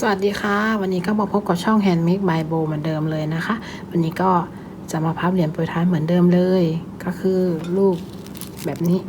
สวัสดีค่ะ วันนี้ก็มาพบกับช่อง Handmade by Bo เหมือนเดิมเลยนะคะ วันนี้ก็จะมาพับเหรียญโปรยทานเหมือนเดิมเลย ก็คือรูปแบบนี้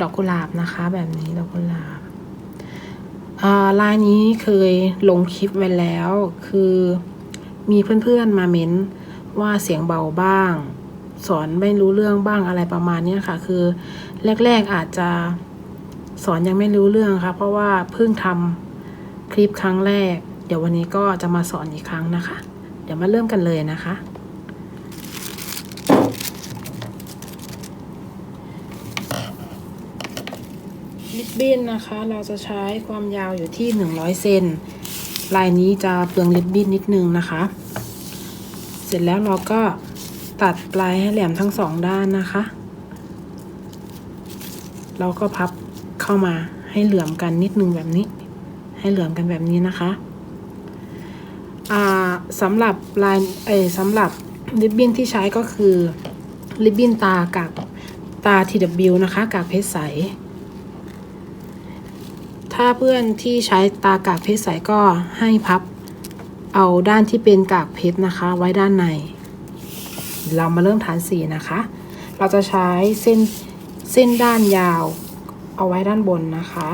ดอกกุหลาบนะคะ แบบนี้ดอกกุหลาบอ่าลายนี้เคยลงคลิปไว้แล้ว คือมีเพื่อนๆมาเม้นว่าเสียงเบาบ้าง สอนไม่รู้เรื่องบ้างอะไรประมาณนี้ค่ะ คือแรกๆอาจจะสอนยังไม่รู้เรื่องค่ะ เพราะว่าเพิ่งทำ คลิปครั้งแรก เดี๋ยววันนี้ก็จะมาสอนอีกครั้งนะคะ เดี๋ยวมาเริ่มกันเลยนะคะ ลิปบิ้นนะคะ เราจะใช้ความยาวอยู่ที่ 100 เซน ลายนี้จะเปลืองลิปบิ้นนิดนึงนะคะ เสร็จแล้วเราก็ตัดปลายให้แหลมทั้งสองด้านนะคะ เราก็พับเข้ามาให้เหลื่อมกันนิดนึงแบบนี้ ให้เหลื่อมกันแบบนี้นะคะอ่าสำหรับลายเอสำหรับริบบิ้นที่ใช้ก็คือริบบิ้นตากากตา TW นะคะกากเพชรใส ถ้าเพื่อนที่ใช้ตากากเพชรใสก็ให้พับเอาด้านที่เป็นกากเพชรนะคะ ไว้ด้านใน เรามาเริ่มฐานสีนะคะ เราจะใช้เส้นเส้นด้านยาวเอาไว้ด้านบนนะคะ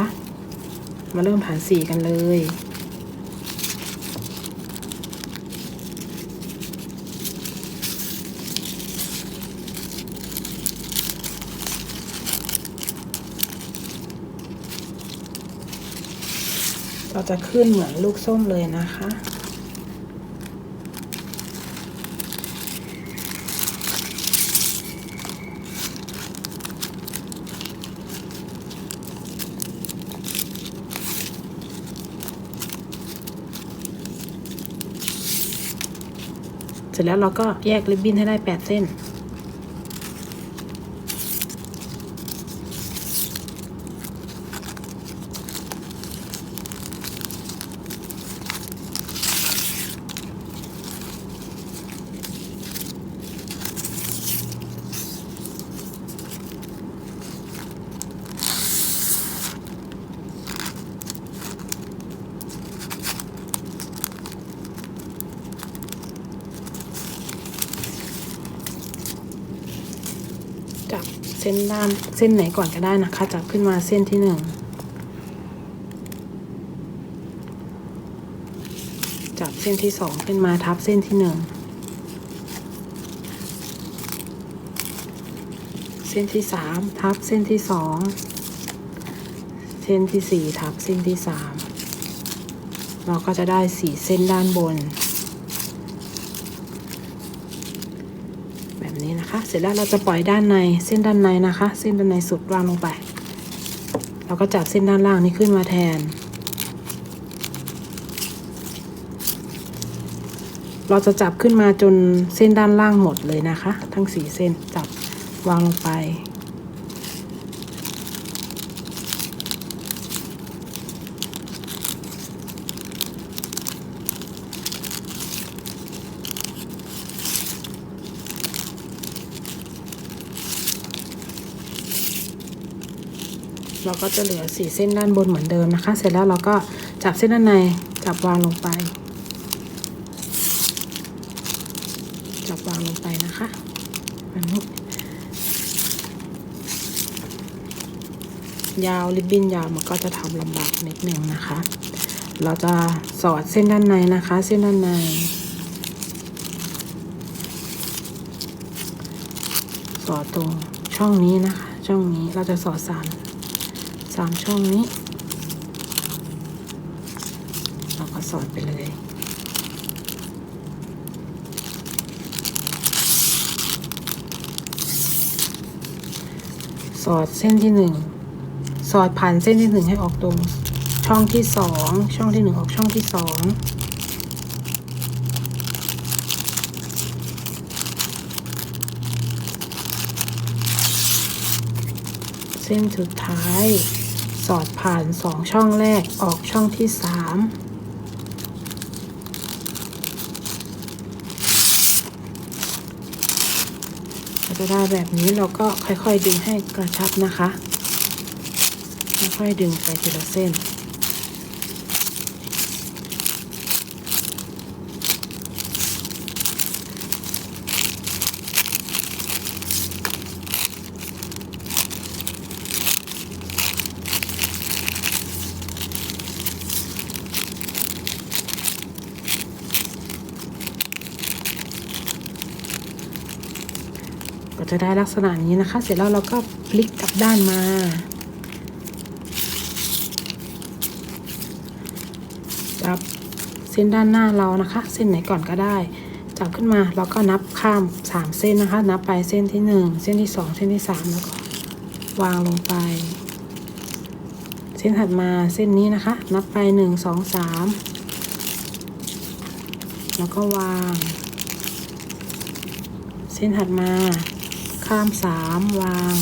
มาเริ่มฐานสีกันเลย เราจะขึ้นเหมือนลูกส้มเลยนะคะ เสร็จแล้วเราก็แยกริบบิ้นให้ได้ 8 เส้น จับเส้น ด้านเส้นไหนก่อนก็ได้นะคะ จับขึ้นมาเส้นที่หนึ่งจับเส้นที่สองขึ้นมาทับเส้นที่หนึ่งเส้นที่สามทับเส้นที่สองเส้นที่สี่ทับเส้นที่สามเราก็จะได้สี่เส้นด้านบน แบบนี้นะคะ เสร็จแล้วเราจะปล่อยด้านในเส้นด้านในนะคะ เส้นด้านในสุดวางลงไป เราก็จับเส้นด้านล่างนี้ขึ้นมาแทน เราจะจับขึ้นมาจนเส้นด้านล่างหมดเลยนะคะ ทั้งสี่เส้นจับวางลงไป ก็จะเหลือสี่เส้นด้านบนเหมือนเดิมนะคะ เสร็จแล้วเราก็จับเส้นด้านในจับวางลงไป จับวางลงไปนะคะแบบนี้ยาวริบบิ้นยาวมันก็จะทำลำบากนิดนึงนะคะ เราจะสอดเส้นด้านในนะคะ เส้นด้านในสอดตรงช่องนี้นะคะ ช่องนี้เราจะสอดสาม สามช่องนี้ เราก็สอดไปเลย สอดเส้นที่หนึ่งสอดผ่านเส้นที่หนึ่งให้ออกตรง ช่องที่สองช่องที่หนึ่งออกช่องที่สอง ส้นสุดท้าย สอดผ่านสองช่องแรกออกช่องที่สามเราจะได้แบบนี้เราก็ค่อยๆดึงให้กระชับนะคะ ค่อยๆดึงไปทีละเส้น ก็จะได้ลักษณะนี้นะคะ เสร็จแล้วเราก็พลิกกลับด้านมา จับเส้นด้านหน้าเรานะคะ เส้นไหนก่อนก็ได้ จับขึ้นมาแล้วก็นับข้ามสามเส้นนะคะ นับไปเส้นที่หนึ่งเส้นที่สองเส้นที่สามแล้วก็วางลงไปเส้นถัดมาเส้นนี้นะคะ นับไปหนึ่งสองสามแล้วก็วาง เส้นถัดมา ข้ามสามวาง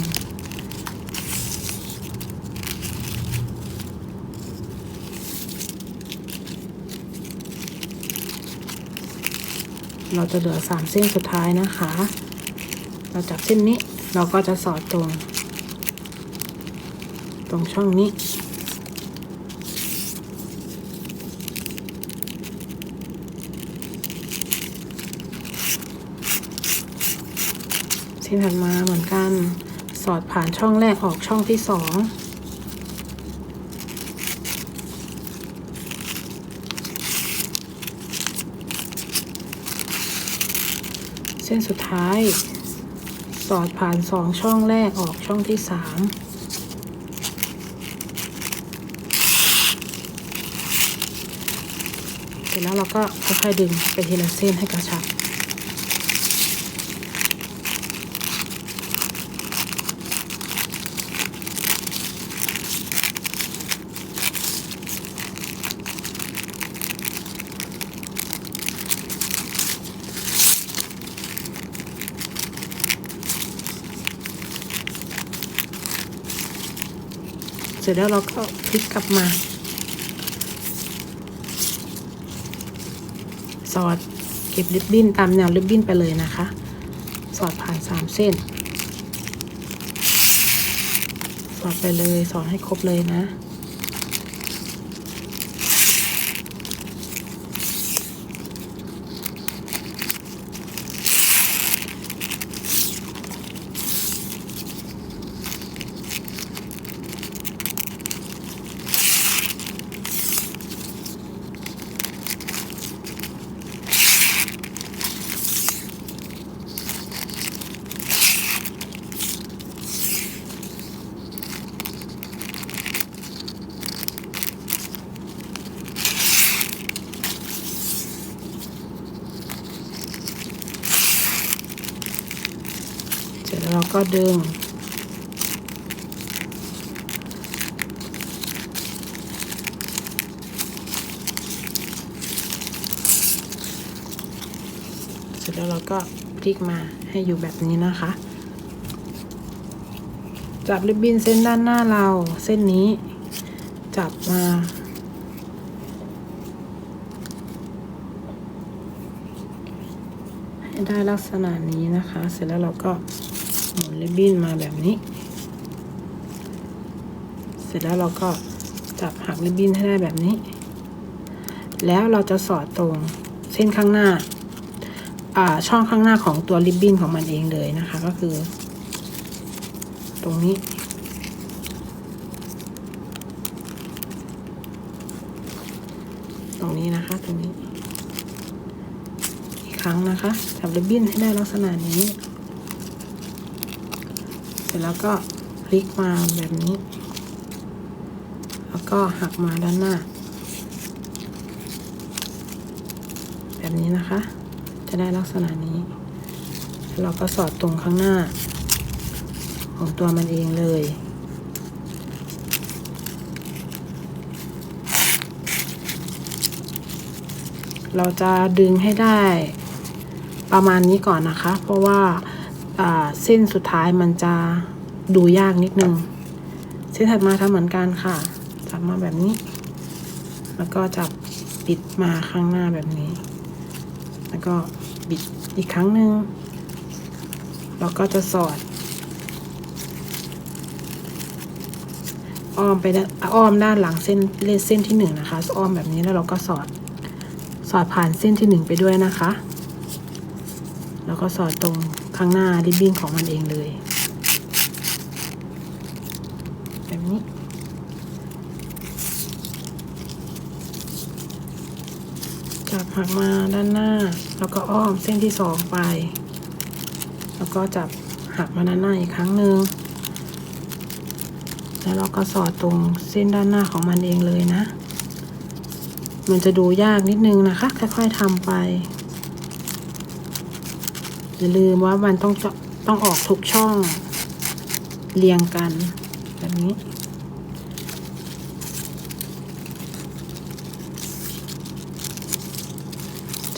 เราจะเหลือสามเส้นสุดท้ายนะคะ เราจับเส้นนี้เราก็จะสอดตรง ตรงช่องนี้ เส้น ถัดมาเหมือนกัน สอดผ่านช่องแรกออกช่องที่สองเส้นสุดท้าย สอดผ่านสองช่องแรกออกช่องที่สามเสร็จแล้วเราก็ค่อยๆดึงไปทีละเส้นให้กระชับ ร็จแล้วเราก็พลิกกลับมา สอดเก็บริบบิ้นตามแนวริบบิ้นไปเลยนะคะ สอดผ่านสามเส้น สอดไปเลยสอดให้ครบเลยนะ เสร็จแล้วเราก็ดึง เสร็จแล้วเราก็พลิกมาให้อยู่แบบนี้นะคะ จับริบบิ้นเส้นด้านหน้าเราเส้นนี้ จับมาให้ได้ลักษณะนี้นะคะ เสร็จแล้วเราก็ หมุนริบบิ้นมาแบบนี้ เสร็จแล้วเราก็จับหักริบบิ้นให้ได้แบบนี้ แล้วเราจะสอดตรงเส้นข้างหน้าอ่าช่องข้างหน้าของตัวริบบิ้นของมันเองเลยนะคะ ก็คือ ตรงนี้ ตรงนี้นะคะตรงนี้ อีกครั้งนะคะจับริบบิ้นให้ได้ลักษณะนี้ สร็จแล้วก็พลิกมาแบบนี้ แล้วก็หักมาด้านหน้า แบบนี้นะคะ จะได้ลักษณะนี้ เราก็สอดตรงข้างหน้า ของตัวมันเองเลยเราจะดึงให้ได้ประมาณนี้ก่อนนะคะ เพราะว่า เส้นสุดท้ายมันจะดูยากนิดนึง เส้นถัดมาทำเหมือนกันค่ะ จับมาแบบนี้ แล้วก็จับปิดมาข้างหน้าแบบนี้ แล้วก็บิดอีกครั้งหนึ่งเราก็จะสอด อ้อมไปด้านอ้อมด้านหลังเส้นเลนเส้นที่หนึ่งนะคะ อ้อมแบบนี้แล้วเราก็สอด สอดผ่านเส้นที่หนึ่งไปด้วยนะคะ แล้วก็สอดตรง ข้างหน้าริบบิ้นของมันเองเลยแบบนี้จับหักมาด้านหน้า แล้วก็อ้อมเส้นที่สองไป แล้วก็จับหักมาด้านหน้าอีกครั้งหนึ่งแล้วเราก็สอดตรงเส้นด้านหน้าของมันเองเลยนะ มันจะดูยากนิดนึงนะคะ ค่อยๆทำไป อย่าลืมว่ามันต้องต้องออกทุกช่องเรียงกันแบบนี้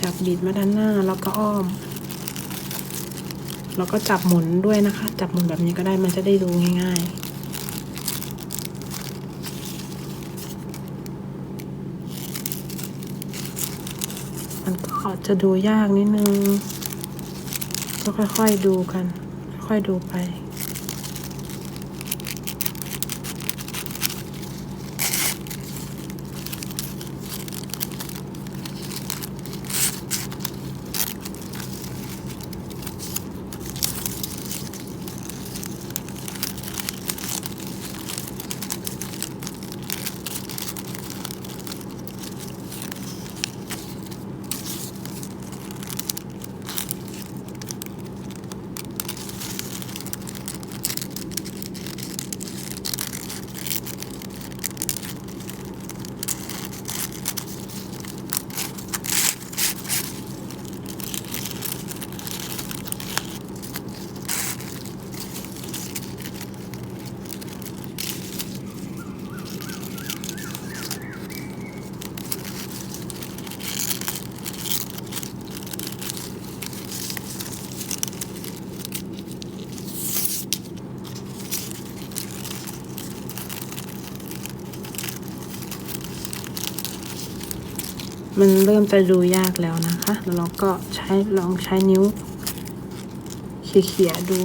จับบิดมาด้านหน้าแล้วก็อ้อม แล้วก็จับหมุนด้วยนะคะ จับหมุนแบบนี้ก็ได้มันจะได้ดูง่ายๆมันก็จะดูยากนิดนึง ก็ค่อยๆดูกัน ค่อยๆดูไป มันเริ่มจะดูยากแล้วนะคะ แล้วเราก็ใช้ลองใช้นิ้วเขี่ยๆดู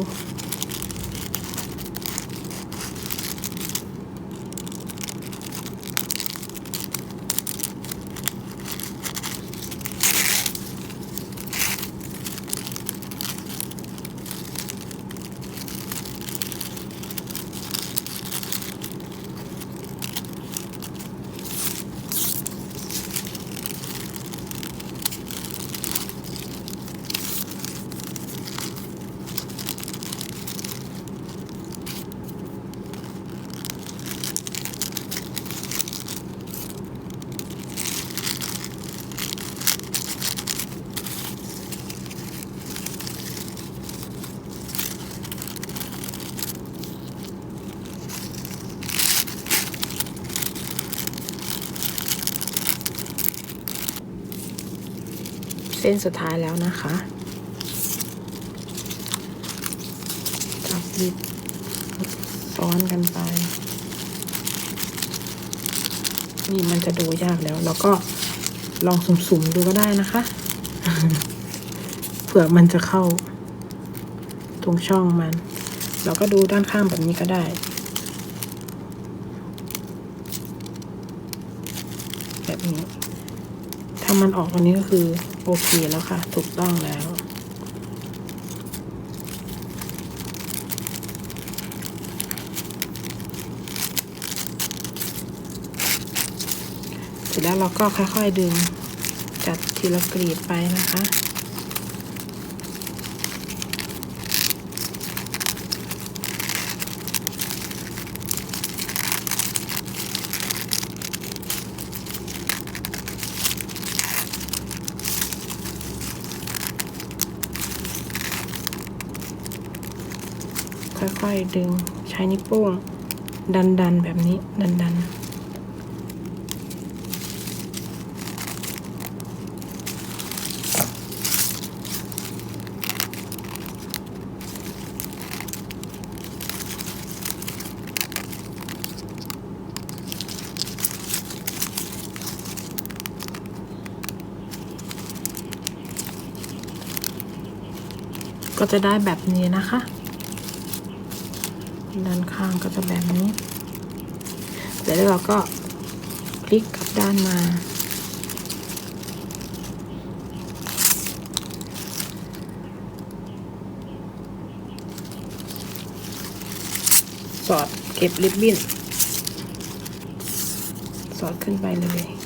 ส้นสุดท้ายแล้วนะคะจับบิดซ้อนกันไป นี่มันจะดูยากแล้ว แล้วก็ลองสุ่มๆดูก็ได้นะคะ เผื่อมันจะเข้า ตรงช่องมัน เราก็ดูด้านข้างแบบนี้ก็ได้ แบบนี้ถ้ามันออกตรงนี้ก็คือ โอเคแล้วค่ะ ถูกต้องแล้ว เสร็จแล้วเราก็ค่อยๆดึงจัดทีละกรีดไปนะคะ ๆ ดึงใช้นิ้วโป้ง ดันๆแบบนี้ ดันๆก็จะได้แบบนี้นะคะ ด้านข้างก็จะแบบนี้ เสร็จแล้วเราก็พลิกกลับด้านมา สอดเก็บริบบิ้น สอดขึ้นไปเลย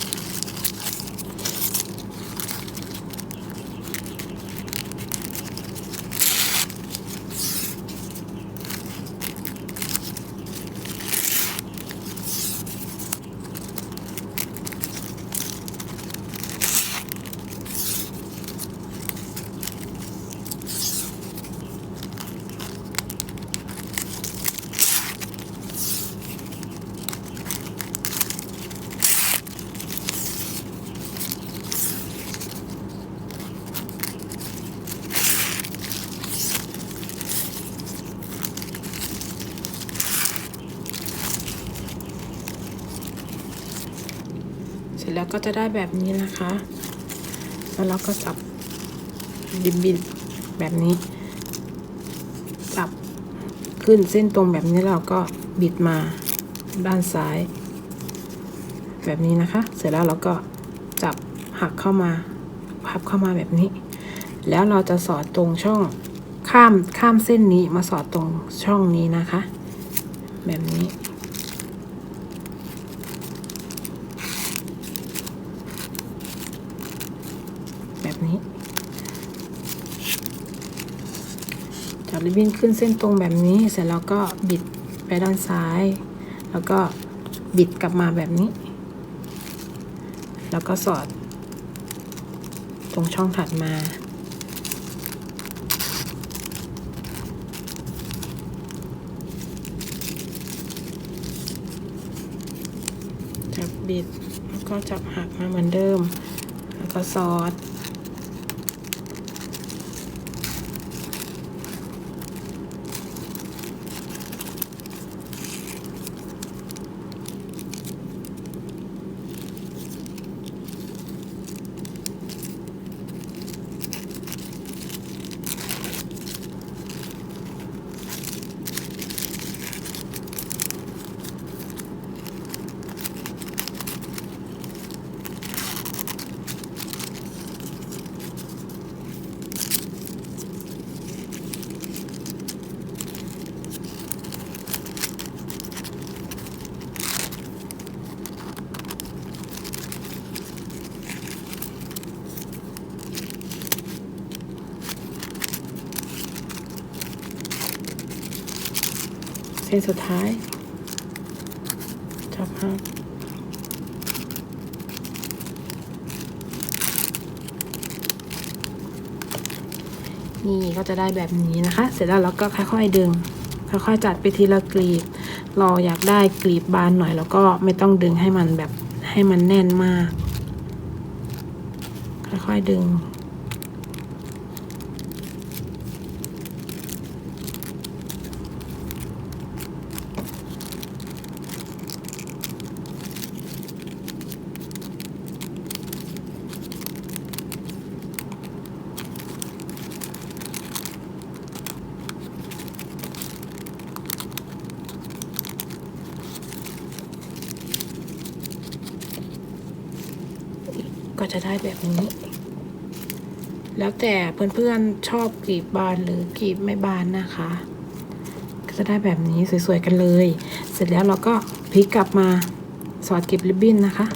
ก็จะได้แบบนี้นะคะ แล้วเราก็จับบินบินแบบนี้จับขึ้นเส้นตรงแบบนี้เราก็บิดมาด้านซ้าย แบบนี้นะคะ เสร็จแล้วเราก็จับหักเข้ามาพับเข้ามาแบบนี้ แล้วเราจะสอดตรงช่องข้ามข้ามเส้นนี้มาสอดตรงช่องนี้นะคะ แบบนี้ แบบนี้ จับริบบิ้นขึ้นเส้นตรงแบบนี้ เสร็จแล้วก็บิดไปด้านซ้าย แล้วก็บิดกลับมาแบบนี้ แล้วก็สอด ตรงช่องถัดมา จับบิด แล้วก็จับหักมาเหมือนเดิม แล้วก็สอด เสุดท้ายจับหักนี่ก็จะได้แบบนี้นะคะ เสร็จแล้วเราก็ค่อยๆดึง ค่อยๆจัดไปทีละกลีบ เราอยากได้กลีบบานหน่อยแล้วก็ไม่ต้องดึงให้มันแบบให้มันแน่นมาก ค่อยๆดึง ก็จะได้แบบนี้ แล้วแต่เพื่อนๆชอบกรีบบานหรือกรีบไม่บานนะคะ ก็จะได้แบบนี้สวยๆกันเลย เสร็จแล้วเราก็พลิกกลับมาสอดเก็บริบบิ้นนะคะ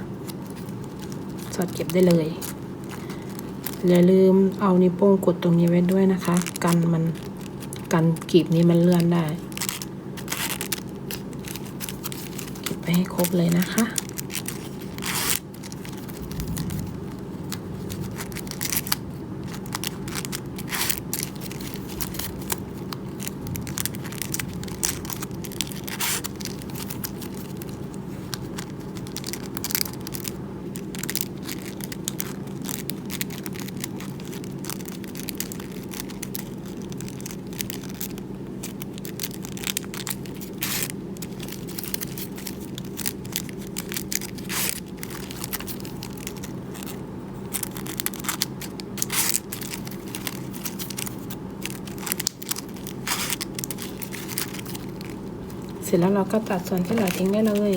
สอดเก็บได้เลยอย่าลืมเอานิ้วโป้งกดตรงนี้ไว้ด้วยนะคะ กันมันกันกรีบนี้มันเลื่อนได้ เก็บไปให้ครบเลยนะคะ ร็จแล้วเราก็ตัดส่วนที่เหลือทิ้งได้เลย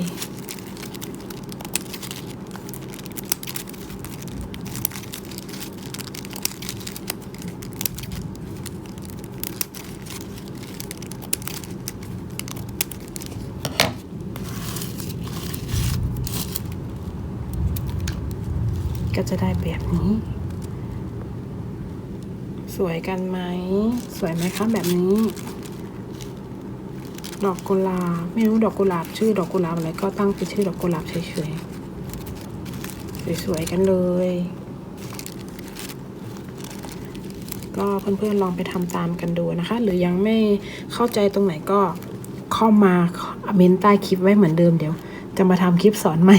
ก็จะได้แบบนี้ สวยกันไหม สวยไหมคะแบบนี้ ดอกกุหลาบไม่รู้ดอกกุหลาบชื่อดอกกุหลาบอะไรก็ตั้งเป็นชื่อดอกกุหลาบเฉยๆสวยๆกันเลย ก็เพื่อนๆลองไปทำตามกันดูนะคะ หรือยังไม่เข้าใจตรงไหนก็เข้ามาเมนใต้คลิปไว้เหมือนเดิมเดี๋ยว จะมาทำคลิปสอนใหม่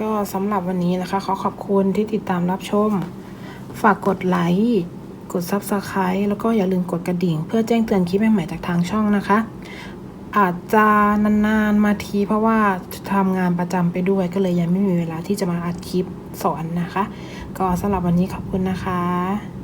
ก็ สำหรับวันนี้นะคะ ขอขอบคุณที่ติดตามรับชม ฝากกดไลค์กด Subscribe แล้วก็อย่าลืมกดกระดิ่ง เพื่อแจ้งเตือนคลิปใหม่ๆจากทางช่องนะคะ อาจจะนานๆมาทีเพราะว่าทำงานประจำไปด้วยก็เลยยังไม่มีเวลาที่จะมาอัดคลิปสอนนะคะ ก็สำหรับวันนี้ขอบคุณนะคะ